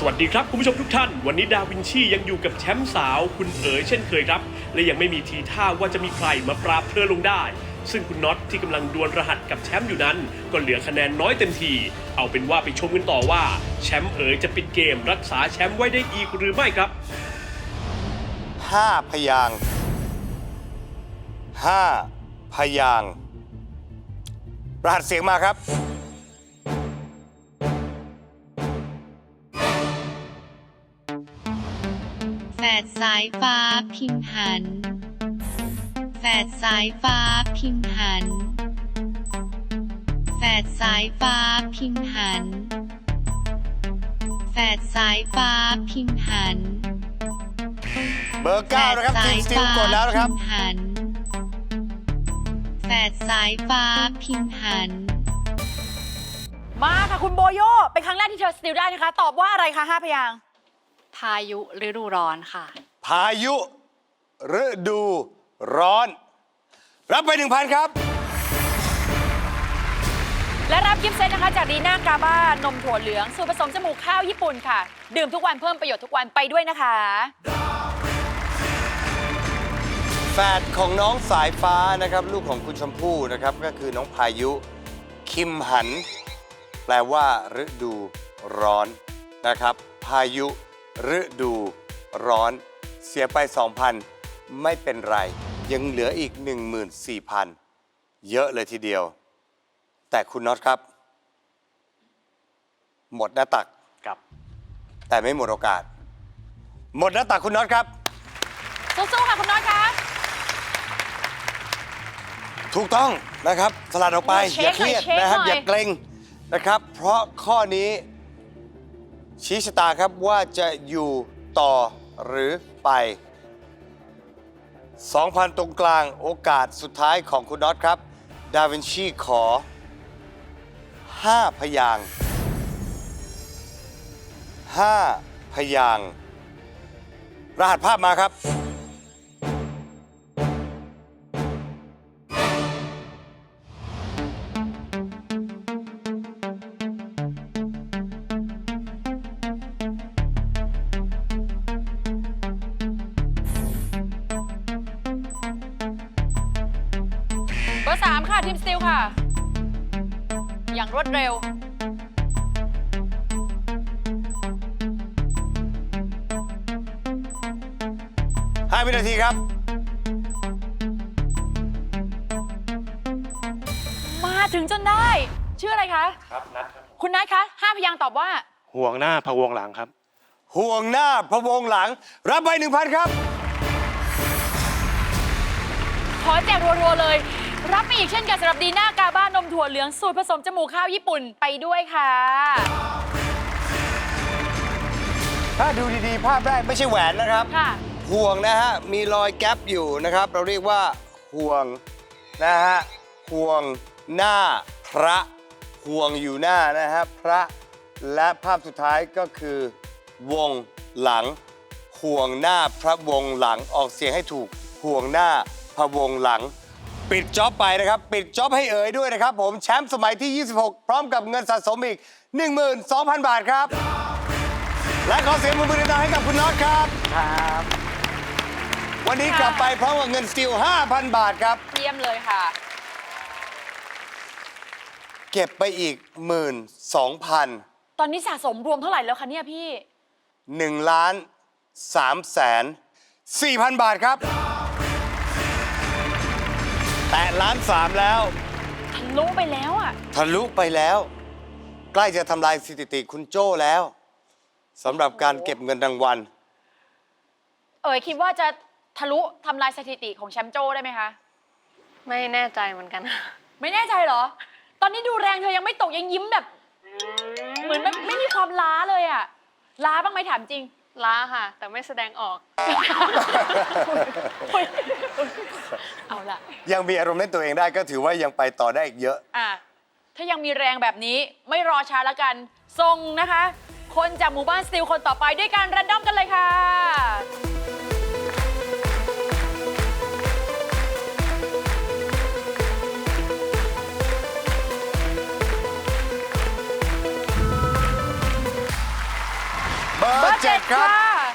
สวัสดีครับ คุณผู้ชมทุกท่าน วันนี้ดาวินชียังอยู่กับแชมป์สาวคุณเอ๋ยเช่นเคยครับ และยังไม่มีทีท่าว่าจะมีใครมาปราบเธอลงได้ ซึ่งคุณน็อตที่กำลังดวลรหัสกับแชมป์อยู่นั้น ก็เหลือคะแนนน้อยเต็มที เอาเป็นว่าไปชมกันต่อว่า แชมป์เอ๋ยจะปิดเกม รักษาแชมป์ไว้ได้อีกหรือไม่ครับ ห้าพยางค์ห้าพยางค์รหัสเสียงมาครับ สายฟ้าพิมหัน แฝดสายฟ้าพิมหัน แฝดสายฟ้าพิมหัน แฝดสายฟ้าพิมหันเบอร์เก้านะครับทีมสติลกดแล้วนะครับพิมหัน แฝดสายฟ้าพิมหัน มาค่ะคุณโบโย เป็นครั้งแรกที่เธอสติลได้นะคะ ตอบว่าอะไรคะห้าพยางค์ พายุฤดูร้อนค่ะ พายุฤดูร้อน รับไป 1,000 ครับ และรับกิฟต์เซตนะคะจากดีน่ากาบ้านมถั่วเหลือง สูตรผสมจมูกข้าวญี่ปุ่นค่ะ ดื่มทุกวันเพิ่มประโยชน์ทุกวันไปด้วยนะคะ แฝดของน้องสายฟ้านะครับ ลูกของคุณชมพู่นะครับ ก็คือน้องพายุ คิมหัน แปลว่า ฤดูร้อนนะครับ พายุฤดูร้อน เสียไป 2,000 ไม่เป็นไร ยังเหลืออีก 14,000 เยอะเลยทีเดียว แต่คุณน็อตครับ หมดหน้าตัก ครับ แต่ไม่หมดโอกาส หมดหน้าตักคุณน็อตครับ สู้ๆค่ะคุณน้อยคะถูกต้องนะครับสลัดออกไป เช็คอย่าเครียดหน่อยนะครับเช็คหน่อย อย่าเกรงนะครับ เพราะข้อนี้ชี้ชะตาครับว่าจะอยู่ต่อหรือ ไป 2,000 ตรงกลางโอกาสสุดท้ายของคุณน็อตครับ ดาวินชีขอ 5 พยางค์5พยางค์รหัสภาพมาครับ ถึงจนได้ ชื่ออะไรคะครับนัทครับคุณนัทคะห้าพยางค์ตอบว่า ห่วงหน้าพะวงหลังครับ ห่วงหน้าพะวงหลัง รับไป1,000ครับ ขอแจกรัวๆเลย รับไปอีกเช่นกันสำหรับดีน่ากาบ้านมถั่วเหลืองสูตรผสมจมูกข้าวญี่ปุ่นไปด้วยค่ะ ถ้าดูดีๆ ภาพแรกไม่ใช่แหวนนะครับ ค่ะ ห่วงนะฮะ มีรอยแก๊ปอยู่นะครับ เราเรียกว่าห่วงนะฮะ ห่วง หน้าพระห่วงอยู่หน้านะฮะพระและภาพสุดท้ายก็คือ วงหลัง ห่วงหน้าพระวงหลังออกเสียงให้ถูก ห่วงหน้าพระวงหลัง ปิดจ็อบไปนะครับ ปิดจ็อบให้เอ๋ยด้วยนะครับ ผมแชมป์สมัยที่ 26 พร้อมกับเงินสะสมอีก 12,000 บาทครับ และขอเสียงมือมือดังๆให้กับคุณน็อตครับ ครับ วันนี้กลับไปพร้อมกับเงินสติล5,000 บาทครับ เยี่ยมเลยค่ะ เก็บไปอีก 12,000 ตอนนี้สะสมรวมเท่าไหร่แล้วคะเนี่ยพี่ 1ล้าน3แสน4,000 บาทครับแตะล้านสามแล้ว ทะลุไปแล้วอะ ทะลุไปแล้ว ใกล้จะทำลายสถิติคุณโจ้แล้วสำหรับการเก็บเงินรางวัล เอ๋ยคิดว่าจะทะลุทำลายสถิติของแชมป์โจ้ได้ไหมคะ ไม่แน่ใจเหมือนกัน ไม่แน่ใจเหรอ ตอนนี้ดูแรงเธอยังไม่ตกยังยิ้มแบบ เหมือนไม่ไม่มีความล้าเลยอะล้าบ้างไหมถามจริง ล้าค่ะ แต่ไม่แสดงออก เอาล่ะยังมีอารมณ์ในตัวเองได้ก็ถือว่ายังไปต่อได้อีกเยอะ อะถ้ายังมีแรงแบบนี้ไม่รอช้าแล้วกันส่งนะคะ คนจากหมู่บ้านสติลคนต่อไปด้วยการรันดอมกันเลยค่ะ อร์เจ็ดครับ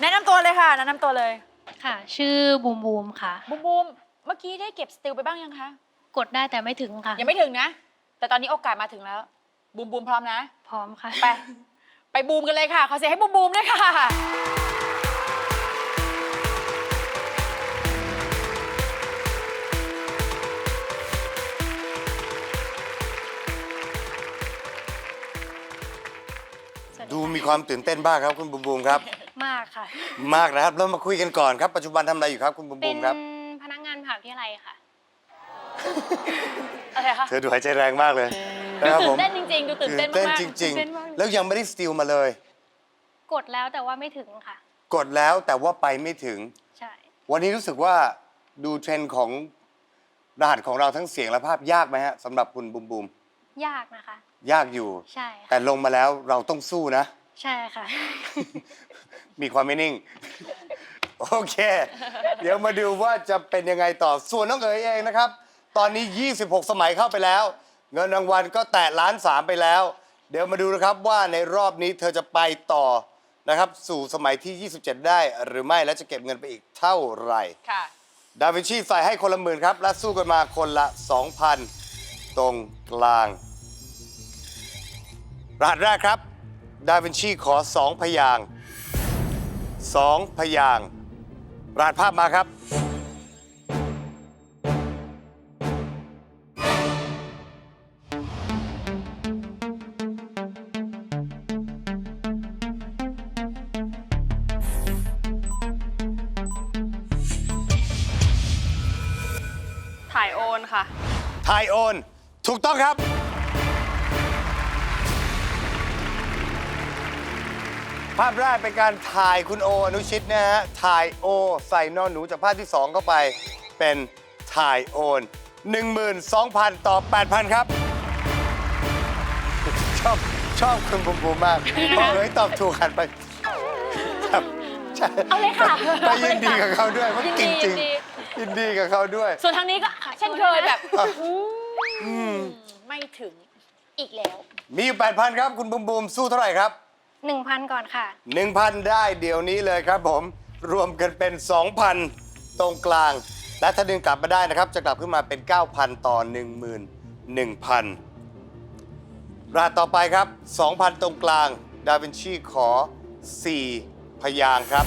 แนะนำตัวเลยค่ะแนะนำตัวเลยค่ะ ชื่อบูมบูมค่ะ บูมบูมเมื่อกี้ได้เก็บสติลไปบ้างยังคะ กดได้แต่ไม่ถึงค่ะ ยังไม่ถึงนะ แต่ตอนนี้โอกาสมาถึงแล้ว บูมบูมพร้อมนะ พร้อมค่ะ ไป ไปบูมกันเลยค่ะ ขอเสียงให้บูมบูมด้วยค่ะ มีความตื่นเต้นบ้างครับคุณบุมบูมครับ มากค่ะ มากนะครับเรามาคุยกันก่อนครับปัจจุบันทำอะไรอยู่ครับคุณบุมเป็บูนมครับ พนักงานมหาวิทยาลัยค่ะ อะไรคะเธอดูหายใจแรงมากเลยนะครับผตื่มนเต้นจริงๆ ดูตื่นเต้นเต้นมากจๆริง ตื่นเต้นมากๆ แล้วยังไม่ได้สติลมาเลย กดแล้วแต่ว่าไม่ถึงค่ะ กดแล้วแต่ว่าไปไม่ถึง ใช่ วันนี้รู้สึกว่าดูเทรนด์ของรหัสของเราทั้งเสียงและภาพยากไหมฮะสำหรับคุณบุมบูมยากนะคะ ยากอยู่ ใช่แต่ค่ะลงมาแล้วเราต้องสู้นะ ใช่ค่ะ มีความไม่นิ่ง โอเค เดี๋ยวมาดูว่าจะเป็นยังไงต่อ ส่วนน้องเอ๋ยเองนะครับ ตอนนี้ 26 สมัยเข้าไปแล้ว เงินรางวัลก็แตะล้านสามไปแล้ว เดี๋ยวมาดูนะครับว่าในรอบนี้เธอจะไปต่อนะครับ สู่สมัยที่ 27 ได้หรือไม่และจะเก็บเงินไปอีกเท่าไหร่ ค่ะ ดาวินชีใส่ให้คนละหมื่นครับ และสู้กันมาคนละ 2,000 ตรงกลางรหัสแรกครับ ดาวินชีขอ2พยางค์2พยางค์รหัสภาพมาครับ ถ่ายโอนค่ะทายโอน ถูกต้องครับ ภาพแรกเป็นการถ่ายคุณโออนุชิตนะฮะ ถ่ายโอ ใส่นอนหนูจากภาพที่ 2 เข้าไป เป็นถ่ายโอน 12,000 ต่อ 8,000 ครับ ชอบชอบคุณบุมบูมมากเพราะเอ้ยตอบถูกหันไปครับใช่เอาเลยค่ะไปยินดีกับเขาด้วยเพราะยินดีเก่งจริงยินดียินดีกับเขาด้วย ส่วนทางนี้ก็เช่นเคยแบบอืมไม่ถึงอีกแล้ว มีอยู่8,000 ครับ คุณบุมบูมสู้เท่าไหร่ครับ 1,000 ก่อนค่ะ 1,000 ได้เดี๋ยวนี้เลยครับผม รวมกันเป็น 2,000 ตรงกลาง และถ้าดึงกลับมาได้นะครับ จะกลับขึ้นมาเป็น 9,000 ต่อ 11,000รหัสต่อไปครับ 2,000 ตรงกลาง ดาวินชีขอ 4 พยางค์ครับ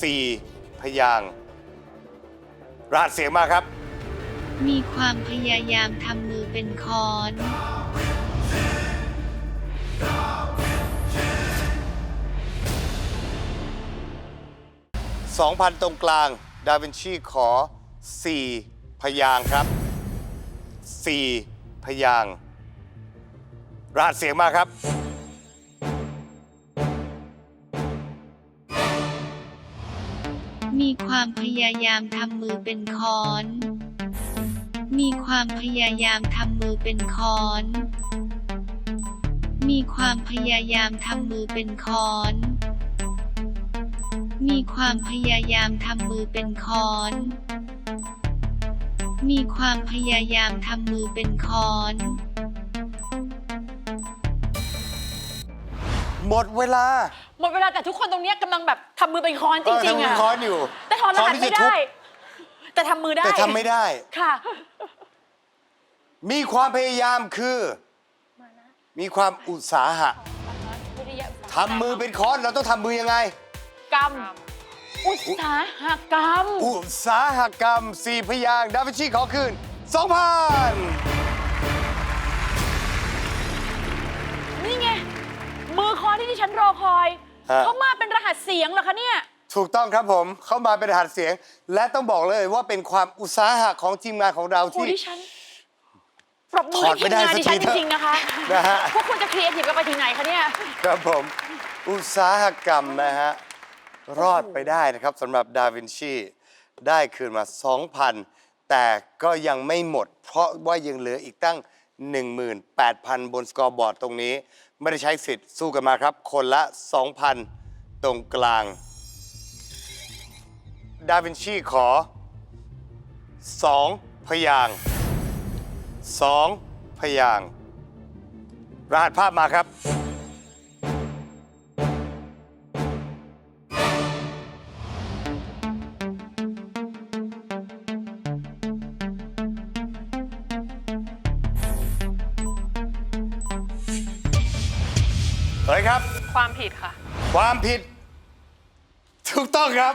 4 พยางค์รหัสเสียงมาครับ มีความพยายามทำมือเป็นค้อน 2,000 ตรงกลาง ดาวินชีขอ 4 พยางค์ครับ 4 พยางค์รหัสเสียงมาครับ มีความพยายามทำมือเป็นค้อน มีความพยายามทำมือเป็นค้อน มีความพยายามทำมือเป็นค้อน มีความพยายามทำมือเป็นค้อน มีความพยายามทำมือเป็นค้อน หมดเวลาหมดเวลาแต่ทุกคนตรงเนี้ยกำลังแบบทำมือเป็นค้อนจเออริงทำๆมืออะค้อนอยู่แต่ถอนรหัสที่ไม่จะทุบได้ แต่ทำมือได้แต่ทำไม่ได้ ค่ะ มีความพยายามคือ มีความอุตสาหะวิทยาศาสตร์ทำมือเป็นค้อนเราต้องทำมือยังไง กอุตสาหกรรม อุตสาหกรรมสี่พยางค์ดาวินชีขอคืน2,000นี่ไง มือคอที่ดิฉันรอคอยฮะเขามาเป็นรหัสเสียงเหรอคะเนี่ย ถูกต้องครับผม เข้ามาเป็นรหัสเสียง และต้องบอกเลยว่าเป็นความอุตสาหะของทีมงานของเราโอ้ที่ดิฉันปรบมือถอดให้ไม่ทีมได้งานสักทีดิฉันจริงๆนะคะนะฮะพวกคุณจะครีเอทีฟกันไปถึงไหนคะเนี่ย ครับผม อุตสาหกรรมนะฮะ รอดไปได้นะครับสำหรับดาวินชีได้คืนมา 2,000 แต่ก็ยังไม่หมด เพราะว่ายังเหลืออีกตั้ง 18,000 บนสกอร์บอร์ดตรงนี้ ไม่ได้ใช้สิทธิ์สู้กันมาครับ คนละ 2,000 ตรงกลาง ดาวินชีขอ 2 พยาง 2 พยาง รหัสภาพมาครับ ผิดค่ะ ความผิด ถูกต้องครับ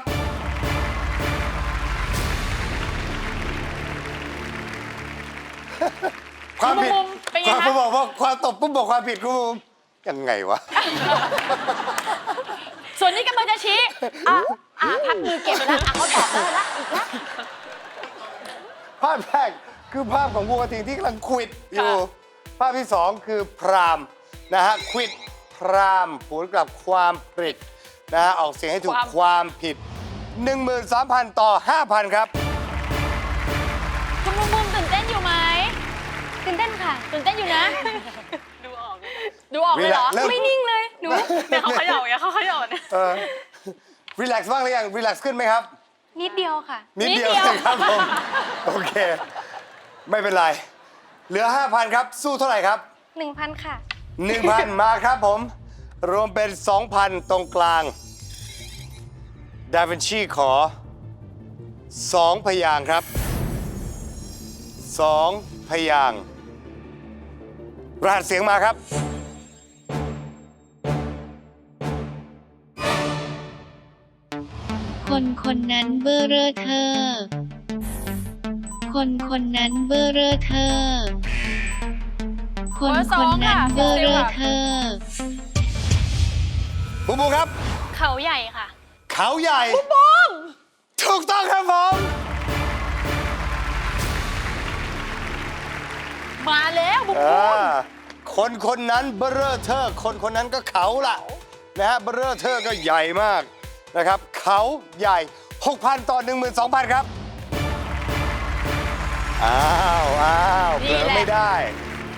ความผิดคุณมุมเป็นไงความคะบอกว่าความตบปุ๊บบอกความผิดคุณมุมยังไงวะ ส่วนนี้กำลังจะชี้อะอะพักมือเก็บไปแล้วอะเขาตอบได้ละอีกแล้วภาพแรกคือภาพของวัวกระทิงที่กำลังควิดอยู่ค่ะภาพที่สองคือพรามนะฮะควิด พรามผูนกับความผิดนะฮะออกเสียงให้ถูกความผิด 13,000 ต่อ 5,000 ครับ คุณมุมมุมตื่นเต้นอยู่ไหมตื่นเต้นค่ะ ตื่นเต้นอยู่นะ ดูออกดูออกเลยเหรอ เริ่ม ไม่นิ่งเลย หนูแต่เขาเขย่าอย่างเขาเขย่าเนี่ยเออรีแลกซ์บ้างหรือยังรีแลกซ์ขึ้นไหมครับ นิดเดียวค่ะ นิดเดียวนิดเดียว นะครับผม โอเค ไม่เป็นไร เหลือ 5,000 ครับ สู้เท่าไหร่ครับ 1,000 ค่ะ 1,000 มาครับผม รวมเป็น 2,000 ตรงกลาง ดาวินชีขอ 2 พยางค์ครับ 2 พยางค์รหัสเสียงมาครับ คนคนนั้นเบอร์เรอเธอ คนคนนั้นเบอร์เรอเธอ คนเบอร์สคอนงนั้นค่ะเบอร์เรอเร็วค่ะเธอบูบูครับ เขาใหญ่ค่ะ เขาใหญ่บูบมถูกต้องครับผมมาแล้วบุ้มอ่าบุ้มคนคนนั้นเบอร์เรอเธอคนคนนั้นก็เขาล่ะนะฮะเบอร์เรอเธอก็ใหญ่มากนะครับ เขาใหญ่ 6,000 ต่อ 12,000 ครับ อ้าวอ้าวเผลอไม่ได้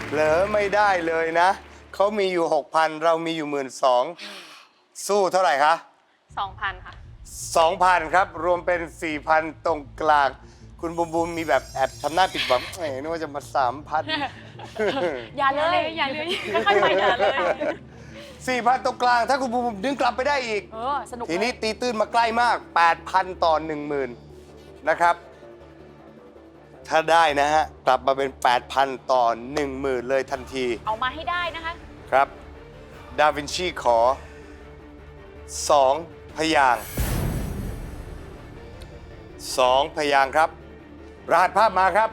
เผลอไม่ได้เลยนะ เขามีอยู่ 6,000 เรามีอยู่12,000สู้เท่าไหร่คะ2,000ค่ะ 2,000 ครับ รวมเป็น 4,000 ตรงกลาง คุณบุมบุมมีแบบแอบทำหน้าปิดหวังเอ้ยนึกว่าจะมา 3,000 อย่าเลย อย่าเลยค่อยๆไปอย่าเลย 4,000 ตรงกลาง ถ้าคุณบุมบุมดึงกลับไปได้อีก เออ สนุกทีนี้ตีตื้นมาใกล้มาก 8,000 ต่อ 10,000 นะครับ ถ้าได้นะฮะ กลับมาเป็น 8,000 ต่อ 10,000 เลยทันที เอามาให้ได้นะคะ ครับ ดาวินชีขอ 2 พยางค์2พยางค์ครับ รหัสภาพมาครับ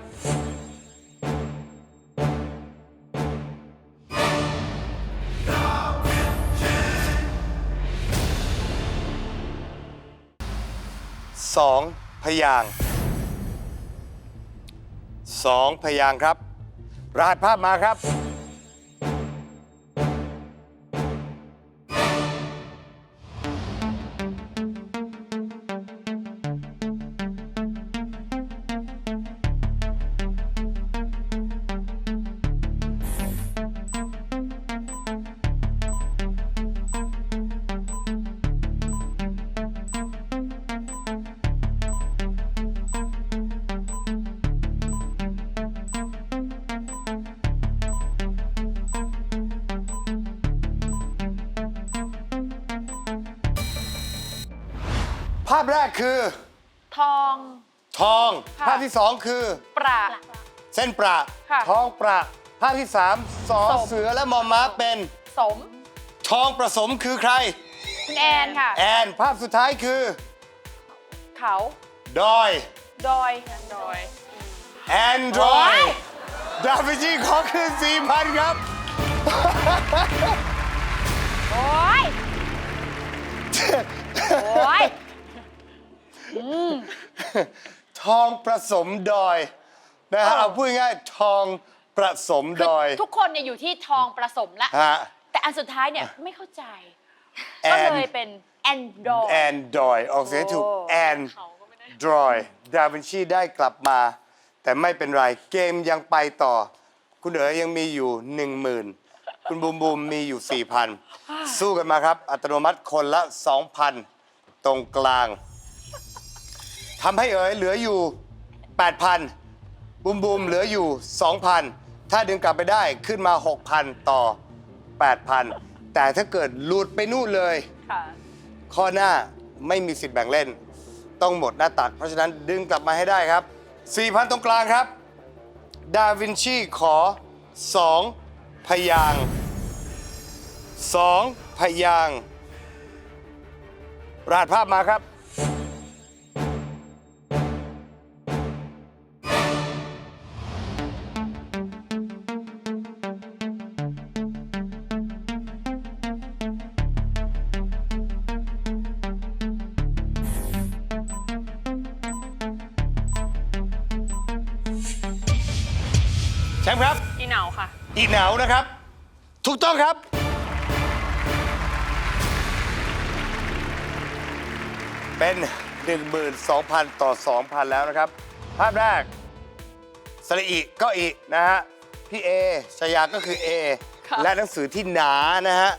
สองพยางค์ สองพยางค์ครับ รหัสภาพมาครับาพแรกคือ ทอง ทอง ค่ะ ภาพที่สองคือ ปรา เส้นประค่ะทองประภาพที่สามสอสม เสือและมอม้าเป็นสม ทองผสมคือใคร คุณแอนค่ะ แอนภาพสุดท้ายคือ เขาดอย ดอยดอย แอนดรอยดาวินชีขอคืน4,000 ครับ โอ้ย ทองผสมดอยนะฮะเออเอาพูดง่ายๆทองผสมดอยทุกคนเนี่ยอยู่ที่ทองผสมละฮะ แต่อันสุดท้ายเนี่ยไม่เข้าใจ แอก็นเลยเป็นแอนดอยแอนดอยออกเสียงถูกโอ้ แอนดอยดาวินชีได้กลับมา แต่ไม่เป็นไรเกมยังไปต่อ คุณเอ๋ยังมีอยู่ 10,000 คุณบูมบูมมีอยู่ 4,000 สู้กันมาครับ อัตโนมัติคนละ 2,000 ตรงกลาง ทำให้เอ๋ยเหลืออยู่ 8,000บูมบูมเหลืออยู่ 2,000 ถ้าดึงกลับไปได้ขึ้นมา 6,000 ต่อ 8,000 แต่ถ้าเกิดหลุดไปนู่นเลย ค่ะ ข้อหน้าไม่มีสิทธิ์แบ่งเล่น ต้องหมดหน้าตัก เพราะฉะนั้นดึงกลับมาให้ได้ครับ 4,000 ตรงกลางครับ ดาวินชีขอ 2 พยางค์2พยางค์รหัสภาพมาครับ แชมป์ครับ อีเหนาค่ะ อีเหนานะครับ ถูกต้องครับ เป็น 12,000 ต่อ 2,000 แล้วนะครับ ภาพแรกสระอิก็อินะฮะ พี่เอชายาก็คือ A ค่ะ และหนังสือที่หนานะฮะ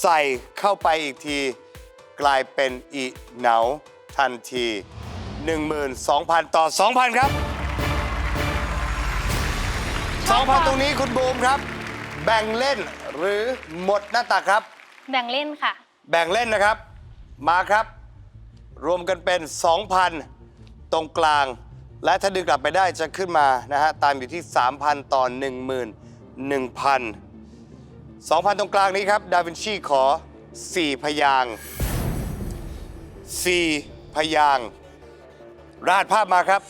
ใส่เข้าไปอีกที กลายเป็นอีเหนาทันที 12,000 ต่อ 2,000 ครับ 2,000ตรงนี้คุณบูมครับ แบ่งเล่นหรือหมดหน้าตักครับ แบ่งเล่นค่ะ แบ่งเล่นนะครับ มาครับ รวมกันเป็น 2,000 ตรงกลาง และถ้าดึงกลับไปได้จะขึ้นมานะฮะตามอยู่ที่ 3,000 ต่อ 11,000 2,000 ตรงกลางนี้ครับ ดาวินชีขอ 4 พยางค์4พยางค์ราดภาพมาครับ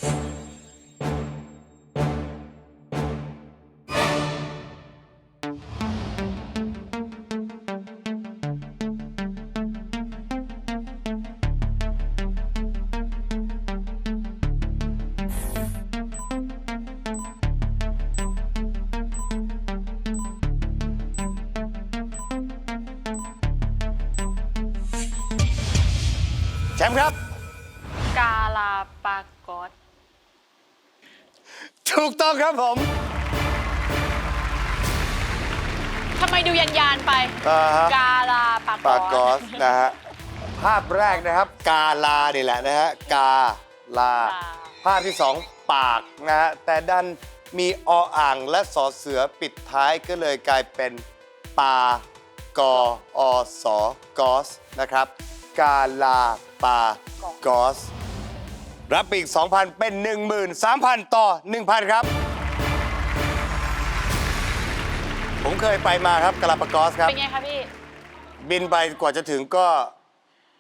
แชมป์ครับ กาลาปากอสถูกต้องครับผมทำไมดูยันยานๆไป อ่าฮะ กาลาปากปากกอสนะฮะ ภาพแรกนะครับ กาลานี่แหละนะฮะ กาลา ภาพที่สองปากนะฮะ แต่ดันมีออ่างและสอเสือปิดท้ายก็เลยกลายเป็นปากออสอกอสนะครับ กาลาปากอส รับไปอีก 2,000 เป็น 13,000 ต่อ 1,000 ครับ ผมเคยไปมาครับกาลาปากอสครับ เป็นไงคะพี่ บินไปกว่าจะถึงก็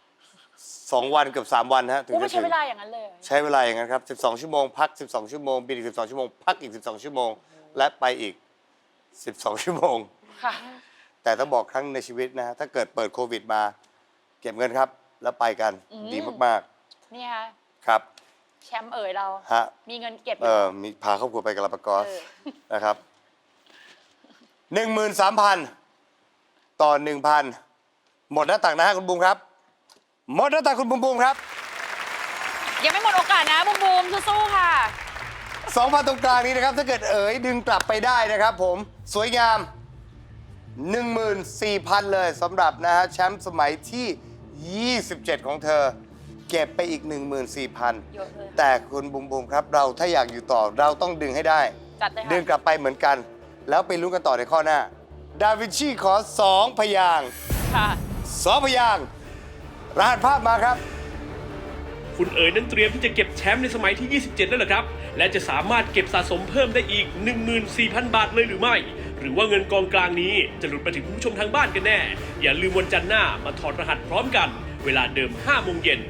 2 วันเกือบ 3 วันฮะถึงอู้ไม่จะใช้ถึง เวลาอย่างนั้นเลย ใช้เวลาอย่างนั้นครับ 12 ชั่วโมง พัก 12 ชั่วโมง บินอีก 12 ชั่วโมง พักอีก 12 ชั่วโมง และไปอีก 12 ชั่วโมง ค่ะ แต่ต้องบอกครั้งในชีวิตนะฮะ ถ้าเกิดเปิดโควิดมา เก็บเงินครับ แล้วไปกันอืม ดีมากนี่ค่ะๆ ครับแชมป์เอ๋ยเรา ฮะมีเงินเก็บอเอยู่อมีพาครอบครัวไปกาลาปากอส เออนะครับ13,000ต่อ1,000หมดหน้าตักนะฮะคุณบูมครับ หมดหน้าตักคุณบูมบูมครับยังไม่หมดโอกาสนะบูมบูมสู้ๆค่ะ2,000ตรงกลางนี้นะครับ ถ้าเกิดเอ๋ยดึงกลับไปได้นะครับผมสวยงาม 14,000 เลยสำหรับนะฮะแชมป์สมัยที่ 27 ของเธอ เก็บไปอีก เยอะเลย14,000 ค่ะแต่คุณบุมบุมครับเราถ้าอยากอยู่ต่อเราต้องดึงให้ได้ จัดเลยค่ะ ดึงกลับไปเหมือนกัน แล้วไปลุ้นกันต่อในข้อหน้า ดาวินชีขอ 2 พยางค์ค่ะ สองพยางค์รหัสภาพมาครับ คุณเอ๋ยนั้นเตรียมที่จะเก็บแชมป์ในสมัยที่ 27 แล้วเหรอครับ และจะสามารถเก็บสะสมเพิ่มได้อีก 14,000 บาทเลยหรือไม่ห รือว่าเงินกองกลางนี้จะหลุดไปถึงผู้ชมทางบ้านกันแน่ อย่าลืมวันจันทร์หน้ามาถอดรหัสพร้อมกัน เวลาเดิม5โมงเย็น